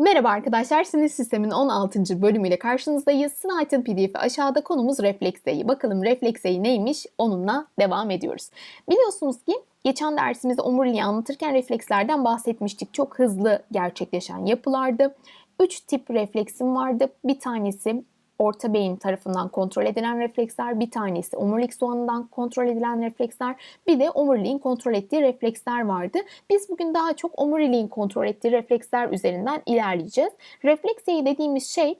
Merhaba arkadaşlar, sinir sistemin 16. bölümüyle karşınızdayız. Sınav'ın pdf'i aşağıda konumuz reflekseyi. Bakalım reflekseyi neymiş onunla devam ediyoruz. Biliyorsunuz ki geçen dersimizde omuriliği anlatırken reflekslerden bahsetmiştik. Çok hızlı gerçekleşen yapılardı. 3 tip refleksim vardı. Bir tanesi orta beyin tarafından kontrol edilen refleksler, bir tanesi omurilik soğanından kontrol edilen refleksler, bir de omuriliğin kontrol ettiği refleksler vardı. Biz bugün daha çok omuriliğin kontrol ettiği refleksler üzerinden ilerleyeceğiz. Reflekseyi dediğimiz şey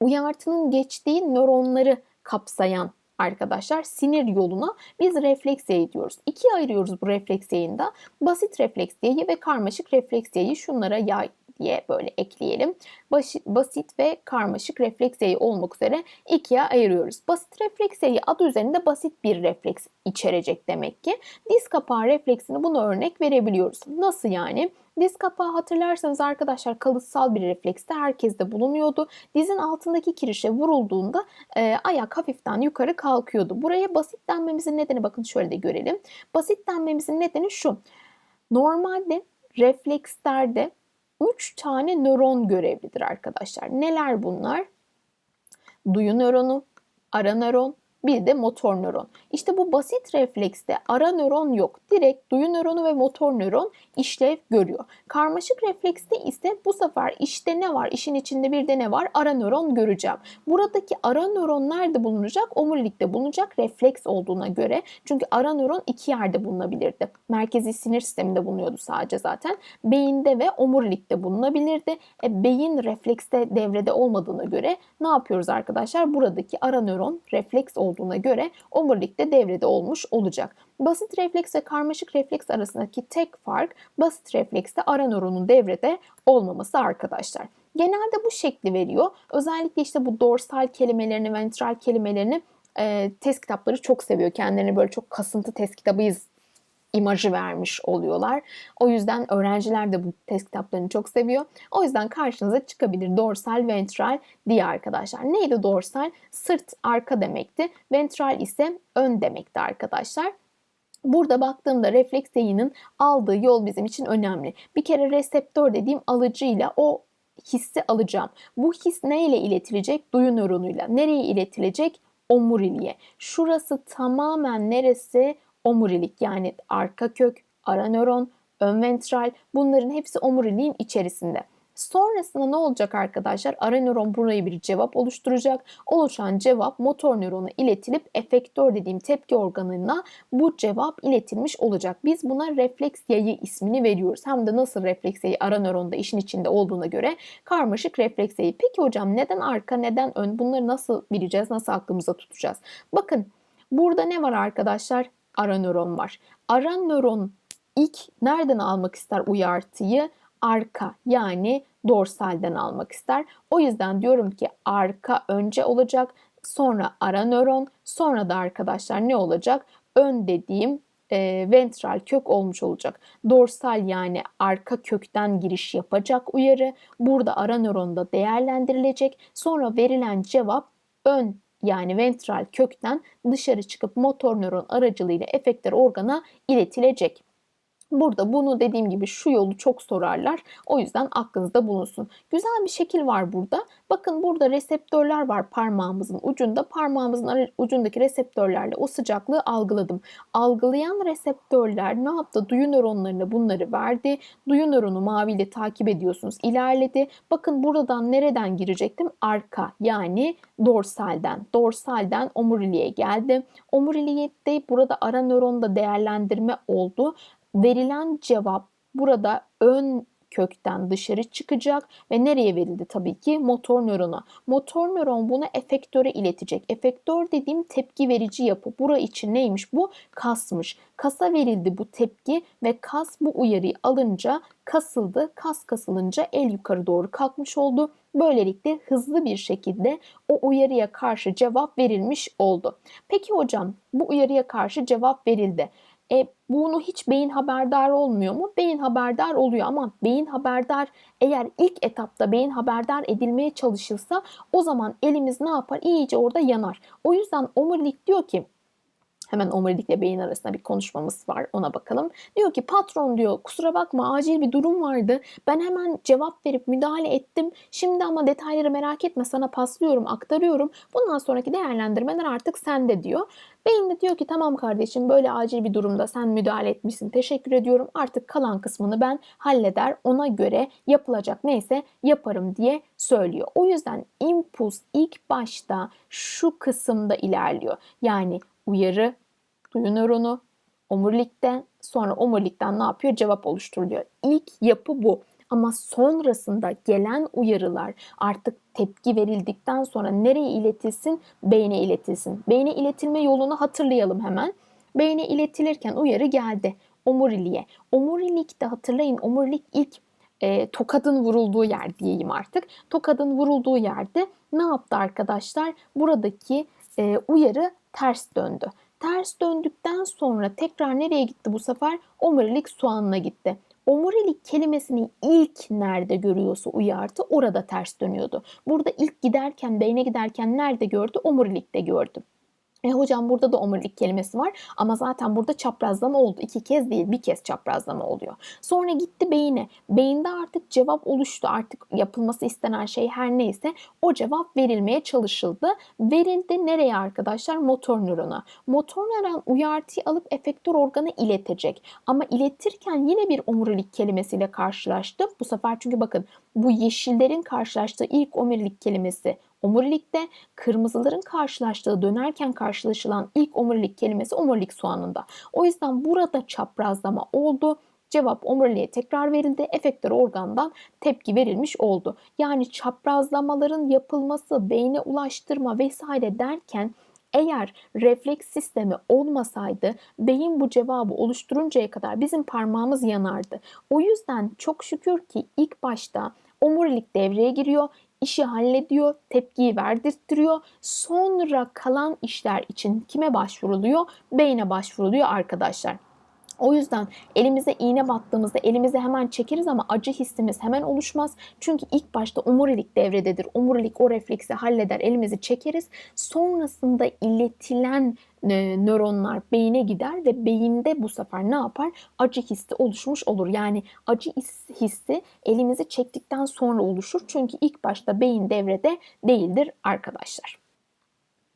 uyartının geçtiği nöronları kapsayan arkadaşlar sinir yoluna biz reflekseyi diyoruz. İkiye ayırıyoruz bu reflekseyi de. Basit refleksiyeyi ve karmaşık refleksiyeyi şunlara yay, diye böyle ekleyelim. basit ve karmaşık refleks olmak üzere ikiye ayırıyoruz. Basit refleks adı üzerinde basit bir refleks içerecek demek ki. Diz kapağı refleksini buna örnek verebiliyoruz. Nasıl yani? Diz kapağı hatırlarsanız arkadaşlar kalıtsal bir reflekste herkeste bulunuyordu. Dizin altındaki kirişe vurulduğunda e, ayak hafiften yukarı kalkıyordu. Buraya basit denmemizin nedeni bakın şöyle de görelim. Basit denmemizin nedeni şu. Normalde reflekslerde 3 tane nöron görevlidir arkadaşlar. Neler bunlar? Duyu nöronu, ara nöron, bir de motor nöron. İşte bu basit reflekste ara nöron yok. Direkt duyu nöronu ve motor nöron işlev görüyor. Karmaşık reflekste ise bu sefer işte ne var? İşin içinde bir de ne var? Ara nöron göreceğim. Buradaki ara nöron nerede bulunacak? Omurilikte bulunacak refleks olduğuna göre. Çünkü ara nöron iki yerde bulunabilirdi. Merkezi sinir sisteminde bulunuyordu sadece zaten. Beyinde ve omurilikte bulunabilirdi. E, beyin reflekste devrede olmadığına göre ne yapıyoruz arkadaşlar? Buradaki ara nöron refleks olduğu olduğuna göre omurilikte devrede olmuş olacak. Basit refleks ve karmaşık refleks arasındaki tek fark basit reflekste ara nöronun devrede olmaması arkadaşlar. Genelde bu şekli veriyor. Özellikle işte bu dorsal kelimelerini, ventral kelimelerini e, test kitapları çok seviyor. Kendilerini böyle çok kasıntı test kitabıyız imajı vermiş oluyorlar. O yüzden öğrenciler de bu test kitaplarını çok seviyor. O yüzden karşınıza çıkabilir dorsal, ventral diye arkadaşlar. Neydi dorsal? Sırt arka demekti. Ventral ise ön demekti arkadaşlar. Burada baktığımda refleks yayının aldığı yol bizim için önemli. Bir kere reseptör dediğim alıcıyla o hissi alacağım. Bu his neyle iletilecek? Duyu nöronuyla. Nereye iletilecek? Omuriliğe. Şurası tamamen neresi? Omurilik yani arka kök, ara nöron, ön ventral bunların hepsi omuriliğin içerisinde. Sonrasında ne olacak arkadaşlar? Ara nöron burayı bir cevap oluşturacak. Oluşan cevap motor nörona iletilip efektör dediğim tepki organına bu cevap iletilmiş olacak. Biz buna refleks yayı ismini veriyoruz. Hem de nasıl refleks yayı ara nöronda işin içinde olduğuna göre karmaşık refleks yayı. Peki hocam neden arka neden ön bunları nasıl bileceğiz? Nasıl aklımıza tutacağız? Bakın burada ne var arkadaşlar? Ara nöron var. Ara nöron ilk nereden almak ister uyartıyı? Arka yani dorsalden almak ister. O yüzden diyorum ki arka önce olacak, sonra ara nöron, sonra da arkadaşlar ne olacak? Ön dediğim e, ventral kök olmuş olacak. Dorsal yani arka kökten giriş yapacak uyarı. Burada ara nöronda değerlendirilecek. Sonra verilen cevap ön yani ventral kökten dışarı çıkıp motor nöron aracılığıyla efektör organa iletilecek. Burada bunu dediğim gibi şu yolu çok sorarlar. O yüzden aklınızda bulunsun. Güzel bir şekil var burada. Bakın burada reseptörler var parmağımızın ucunda. Parmağımızın ucundaki reseptörlerle o sıcaklığı algıladım. Algılayan reseptörler ne yaptı? Duyu nöronlarına bunları verdi. Duyu nöronu maviyle takip ediyorsunuz. İlerledi. Bakın buradan nereden girecektim? Arka yani dorsalden. Dorsalden omuriliğe geldi. Omurilikte burada ara nöronda değerlendirme oldu verilen cevap burada ön kökten dışarı çıkacak ve nereye verildi tabii ki motor nörona. Motor nöron bunu efektöre iletecek. Efektör dediğim tepki verici yapı. Bura için neymiş bu? Kasmış. Kasa verildi bu tepki ve kas bu uyarıyı alınca kasıldı. Kas kasılınca el yukarı doğru kalkmış oldu. Böylelikle hızlı bir şekilde o uyarıya karşı cevap verilmiş oldu. Peki hocam bu uyarıya karşı cevap verildi. E, bunu hiç beyin haberdar olmuyor mu? Beyin haberdar oluyor ama beyin haberdar eğer ilk etapta beyin haberdar edilmeye çalışılsa o zaman elimiz ne yapar? İyice orada yanar. O yüzden omurilik diyor ki Hemen omurilikle beyin arasında bir konuşmamız var. Ona bakalım. Diyor ki patron diyor kusura bakma acil bir durum vardı. Ben hemen cevap verip müdahale ettim. Şimdi ama detayları merak etme sana paslıyorum, aktarıyorum. Bundan sonraki değerlendirmeler artık sende diyor. Beyin de diyor ki tamam kardeşim böyle acil bir durumda sen müdahale etmişsin. Teşekkür ediyorum. Artık kalan kısmını ben halleder. Ona göre yapılacak neyse yaparım diye söylüyor. O yüzden impuls ilk başta şu kısımda ilerliyor. Yani uyarı, duyu nöronu, omurilikte sonra omurilikten ne yapıyor? Cevap oluşturuluyor. İlk yapı bu. Ama sonrasında gelen uyarılar artık tepki verildikten sonra nereye iletilsin? Beyne iletilsin. Beyne iletilme yolunu hatırlayalım hemen. Beyne iletilirken uyarı geldi omuriliğe. Omurilikte hatırlayın omurilik ilk e, tokadın vurulduğu yer diyeyim artık. Tokadın vurulduğu yerde ne yaptı arkadaşlar? Buradaki e, uyarı ters döndü. Ters döndükten sonra tekrar nereye gitti bu sefer? Omurilik soğanına gitti. Omurilik kelimesini ilk nerede görüyorsa uyardı orada ters dönüyordu. Burada ilk giderken beyne giderken nerede gördü? Omurilikte gördü. E hocam burada da omurilik kelimesi var ama zaten burada çaprazlama oldu. İki kez değil bir kez çaprazlama oluyor. Sonra gitti beyine. Beyinde artık cevap oluştu. Artık yapılması istenen şey her neyse o cevap verilmeye çalışıldı. Verildi nereye arkadaşlar? Motor nörona. Motor nöron uyartıyı alıp efektör organı iletecek. Ama iletirken yine bir omurilik kelimesiyle karşılaştı. Bu sefer çünkü bakın bu yeşillerin karşılaştığı ilk omurilik kelimesi omurilikte, kırmızıların karşılaştığı dönerken karşılaşılan ilk omurilik kelimesi omurilik soğanında. O yüzden burada çaprazlama oldu. Cevap omuriliğe tekrar verildi. Efektör organdan tepki verilmiş oldu. Yani çaprazlamaların yapılması, beyne ulaştırma vesaire derken eğer refleks sistemi olmasaydı beyin bu cevabı oluşturuncaya kadar bizim parmağımız yanardı. O yüzden çok şükür ki ilk başta omurilik devreye giriyor işi hallediyor, tepkiyi verdirtiyor. Sonra kalan işler için kime başvuruluyor? Beyne başvuruluyor arkadaşlar. O yüzden elimize iğne battığımızda elimizi hemen çekeriz ama acı hissimiz hemen oluşmaz. Çünkü ilk başta omurilik devrededir. Omurilik o refleksi halleder, elimizi çekeriz. Sonrasında iletilen e, nöronlar beyine gider ve beyinde bu sefer ne yapar? Acı hissi oluşmuş olur. Yani acı hissi elimizi çektikten sonra oluşur. Çünkü ilk başta beyin devrede değildir arkadaşlar.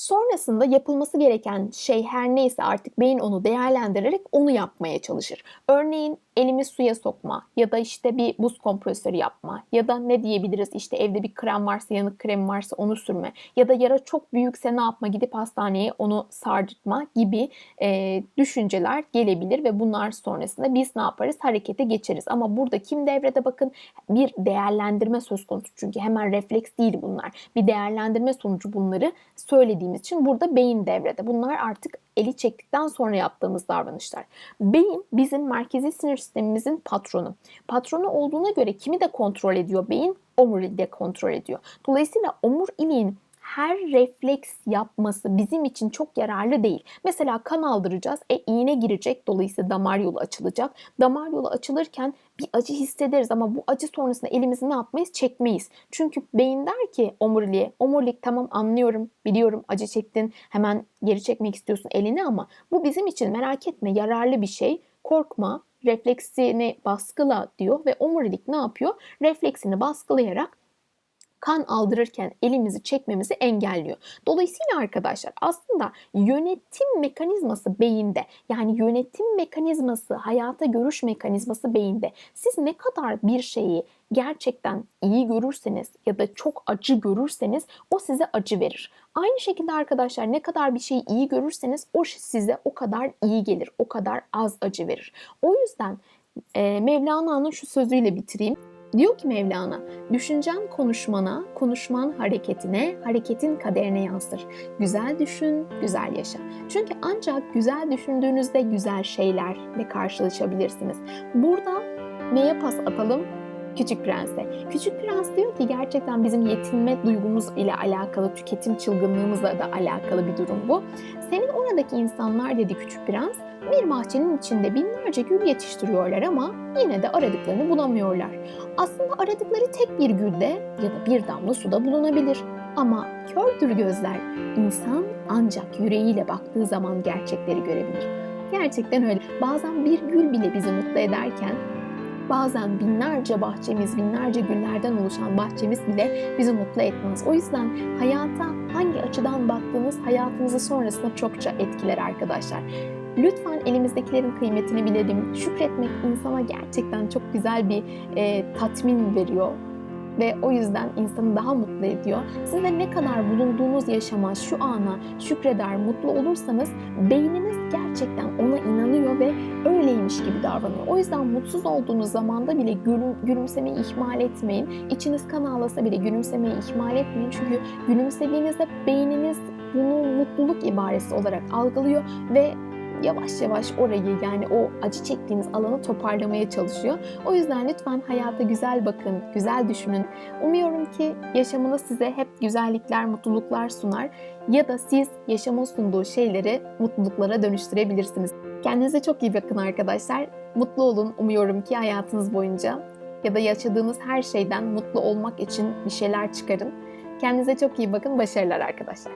Sonrasında yapılması gereken şey her neyse artık beyin onu değerlendirerek onu yapmaya çalışır. Örneğin elimi suya sokma ya da işte bir buz kompresörü yapma ya da ne diyebiliriz işte evde bir krem varsa yanık krem varsa onu sürme ya da yara çok büyükse ne yapma gidip hastaneye onu sardırtma gibi e, düşünceler gelebilir ve bunlar sonrasında biz ne yaparız? Harekete geçeriz. Ama burada kim devrede? Bakın bir değerlendirme söz konusu çünkü hemen refleks değil bunlar. Bir değerlendirme sonucu bunları söylediğimiz için burada beyin devrede. Bunlar artık eli çektikten sonra yaptığımız davranışlar. Beyin bizim merkezi sinir sistemimizin patronu. Patronu olduğuna göre kimi de kontrol ediyor beyin? Omuriliği de kontrol ediyor. Dolayısıyla omuriliğin her refleks yapması bizim için çok yararlı değil. Mesela kan aldıracağız. E iğne girecek. Dolayısıyla damar yolu açılacak. Damar yolu açılırken bir acı hissederiz ama bu acı sonrasında elimizi ne yapmayız? Çekmeyiz. Çünkü beyin der ki omuriliğe, omurilik tamam anlıyorum, biliyorum acı çektin. Hemen geri çekmek istiyorsun elini ama bu bizim için merak etme yararlı bir şey. Korkma, refleksini baskıla diyor ve omurilik ne yapıyor? Refleksini baskılayarak kan aldırırken elimizi çekmemizi engelliyor. Dolayısıyla arkadaşlar aslında yönetim mekanizması beyinde. Yani yönetim mekanizması, hayata görüş mekanizması beyinde. Siz ne kadar bir şeyi gerçekten iyi görürseniz ya da çok acı görürseniz o size acı verir. Aynı şekilde arkadaşlar ne kadar bir şeyi iyi görürseniz o size o kadar iyi gelir, o kadar az acı verir. O yüzden e, Mevlana'nın şu sözüyle bitireyim. Diyor ki Mevlana, düşüncen konuşmana, konuşman hareketine, hareketin kaderine yansır. Güzel düşün, güzel yaşa. Çünkü ancak güzel düşündüğünüzde güzel şeylerle karşılaşabilirsiniz. Burada neye pas atalım? Küçük Prens'e. Küçük Prens diyor ki gerçekten bizim yetinme duygumuz ile alakalı, tüketim çılgınlığımızla da alakalı bir durum bu. Senin oradaki insanlar dedi Küçük Prens, bir bahçenin içinde binlerce gül yetiştiriyorlar ama yine de aradıklarını bulamıyorlar. Aslında aradıkları tek bir gülde ya da bir damla suda bulunabilir. Ama kördür gözler. İnsan ancak yüreğiyle baktığı zaman gerçekleri görebilir. Gerçekten öyle. Bazen bir gül bile bizi mutlu ederken bazen binlerce bahçemiz, binlerce güllerden oluşan bahçemiz bile bizi mutlu etmez. O yüzden hayata hangi açıdan baktığınız hayatınızı sonrasında çokça etkiler arkadaşlar. Lütfen elimizdekilerin kıymetini bilelim. Şükretmek insana gerçekten çok güzel bir e, tatmin veriyor ve o yüzden insanı daha mutlu ediyor. Siz de ne kadar bulunduğunuz yaşama, şu ana şükreder, mutlu olursanız beyniniz gerçekten ona inanıyor ve öyleymiş gibi davranıyor. O yüzden mutsuz olduğunuz zamanda bile gülüm, gülümsemeyi ihmal etmeyin. İçiniz kan ağlasa bile gülümsemeyi ihmal etmeyin. Çünkü gülümsediğinizde beyniniz bunu mutluluk ibaresi olarak algılıyor ve yavaş yavaş orayı yani o acı çektiğiniz alanı toparlamaya çalışıyor. O yüzden lütfen hayata güzel bakın, güzel düşünün. Umuyorum ki yaşamınız size hep güzellikler, mutluluklar sunar ya da siz yaşamın sunduğu şeyleri mutluluklara dönüştürebilirsiniz. Kendinize çok iyi bakın arkadaşlar. Mutlu olun umuyorum ki hayatınız boyunca ya da yaşadığınız her şeyden mutlu olmak için bir şeyler çıkarın. Kendinize çok iyi bakın. Başarılar arkadaşlar.